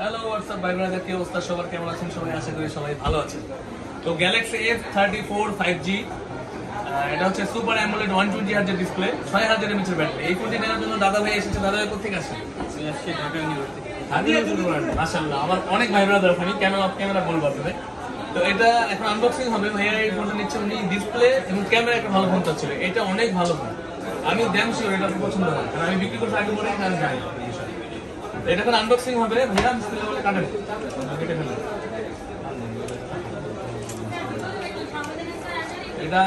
Hello WhatsApp ভাই কি অবস্থা? সবার কেমন আছেন? সবাই আশা করি সবাই ভালো আছেন। তো Galaxy F thirty four five G এটা হচ্ছে সুপার অ্যামোলেড ওয়ান টোয়েন্টি হাজার ডিসপ্লে ছয় হাজার এমএচের ব্যাটারি এই ফোনটি নেওয়ার জন্য দাদা ভাই এসেছে। দাদা ভাই কোথেকে মাশাআল্লাহ আমার অনেক ভাই ব্রাদার আছে আমি কেন ক্যামেরা বলব আপনাদের? তো এটা এখন আনবক্সিং হবে। ভাইয়া এই ফোনটা নিচ্ছে উনি ডিসপ্লে এবং ক্যামেরা একটা ভালো ফোন চাচ্ছিল। এটা অনেক ভালো ফোন আমি দ্যাম শিওর এটা পছন্দ হবে কারণ আমি বিক্রি করতে আগে পরে আমি জানি এটা এখন আনবক্সিং হবে, ভাইয়া? এটা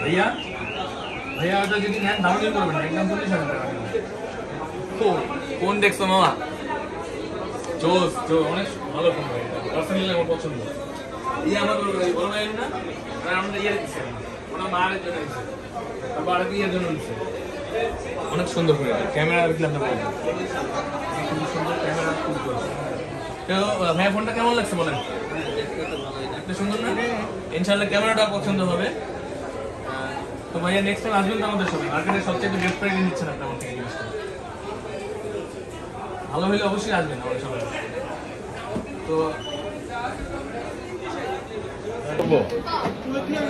ভাইয়া ভাইয়া, ওটা যদি নেন দাম করবেন, একদম চল্লিশ কোন দেখছ মামা? জোস জো অনেক ভালো ফোন ভাই। পার্সোনালি আমার পছন্দ। ইয়ে আমার বড় ভাই না? আর আমরা ইয়ে দিচ্ছি ওনার মায়ের জন্য দিচ্ছে তারপর আর ইয়ের জন্য দিচ্ছে অনেক সুন্দর করে ক্যামেরা না বলব খুব সুন্দর ক্যামেরা খুব তো ভাইয়া ফোনটা কেমন লাগছে বলেন? আপনি সুন্দর না? ইনশাআল্লাহ ক্যামেরাটা পছন্দ হবে। তো ভাইয়া নেক্সট টাইম আসবেন তো আমাদের সবাই মার্কেটে সবচেয়ে বেস্ট প্রাইসে নিচ্ছেন আপনি আমার থেকে জিনিসটা। ভালো হলে অবশ্যই আসবেন আমাদের সবাই তো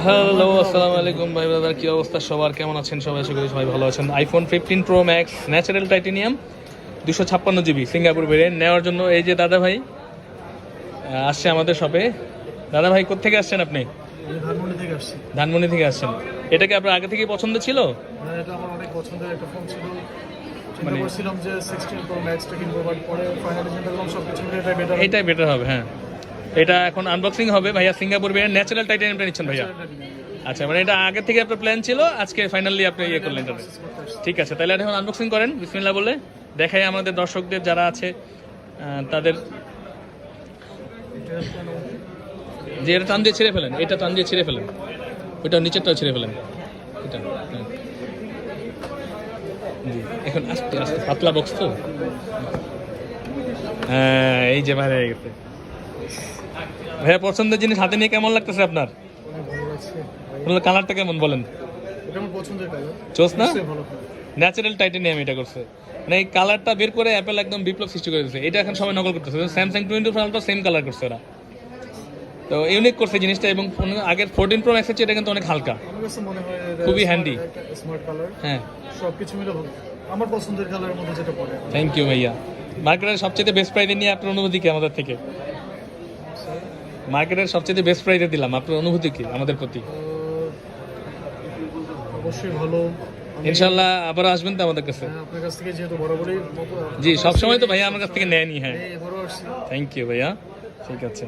হ্যালো আসসালামু আলাইকুম ভাই দাদার কি অবস্থা সবার? কেমন আছেন সবাই? আশা করি সবাই ভালো আছেন। IPhone fifteen pro max natural titanium দুশো ছাপ্পান্ন জিবি সিঙ্গাপুর ভেরিয়েন্ট নেওয়ার জন্য এই যে দাদা ভাই আসছে আমাদের শপে দাদা ভাই কোথেকে আসছেন আপনি? ধানমন্ডি থেকে আসছি। ধানমন্ডি থেকে আসছেন। এটা কি আপনার আগে থেকে পছন্দ ছিল? এটা আমার অনেক পছন্দের একটা ফোন ছিল। চিন্তা মানে- করছিলাম যে সিক্সটিন প্রো ম্যাক্সটা কিনবো বাট পরে ফাইনালি চিন্তা করলাম সব কিছু মিলে এটাই বেটার এটাই বেটার হবে হ্যাঁ। এটা এখন আনবক্সিং হবে ভাইয়া সিঙ্গাপুর ভেরিয়েন্ট ন্যাচারাল টাইটেনিয়ামটা নিচ্ছেন ভাইয়া? আচ্ছা মানে এটা আগে থেকে আপনার প্ল্যান ছিল আজকে ফাইনালি আপনি ইয়ে করলেন এটা ঠিক আছে তাহলে এখন আনবক্সিং করেন বিসমিল্লাহ বলে। দেখাই আমাদের দর্শকদের যারা আছে তাদের যে এটা টান দিয়ে ছিঁড়ে ফেলেন এটা টান দিয়ে ছিঁড়ে ফেলেন। ওইটা নিচেরটাও ছিঁড়ে ফেলেন। এটা হ্যাঁ। এখন আস্তে আস্তে পাতলা বক্স তো? হ্যাঁ এই যে বাইরে হয়ে গেছে। ভাইয়া পছন্দের জিনিস হাতে নিয়ে কেমন লাগতেছে আপনার? কালারটা কেমন বলেন? চোস না? ন্যাচারাল টাইটেনিয়াম এটা করছে। মানে এই কালারটা বের করে অ্যাপেল একদম বিপ্লব সৃষ্টি করে দিচ্ছে এটা এখন সবাই নকল করতেছে। Samsung twenty four ultra same colour করছে ওরা। তো ইউনিক করছে জিনিসটা এবং ফোন- আগের ফোরটিন প্রো ম্যাক্সের চেয়ে এটা কিন্তু অনেক হালকা। আমার কাছে মনে হয় খুবই হ্যান্ডি স্মার্ট কালার হ্যাঁ। সব কিছু মিলে আমার পছন্দের কালারের মধ্যে যেটা পড়ে থ্যাংক ইউ ভাইয়া। মার্কেটের সবচেয়ে বেস্ট প্রাইজে নিয়ে আপনার অনুভূতি কি আমাদের থেকে? মার্কেটের সবচেয়ে বেস্ট প্রাইজে দিলাম। আপনার অনুভূতি কি আমাদের প্রতি? অবশ্যই ভালো। ইনশাল্লাহ আবার আসবেন তো আমাদের কাছে। হ্যাঁ, আপনার কাছ থেকে যেহেতু বরাবরই জি সবসময় তো ভাইয়া আমার কাছ থেকে নেয়নি হ্যাঁ। থ্যাংক ইউ ভাইয়া। ঠিক আছে।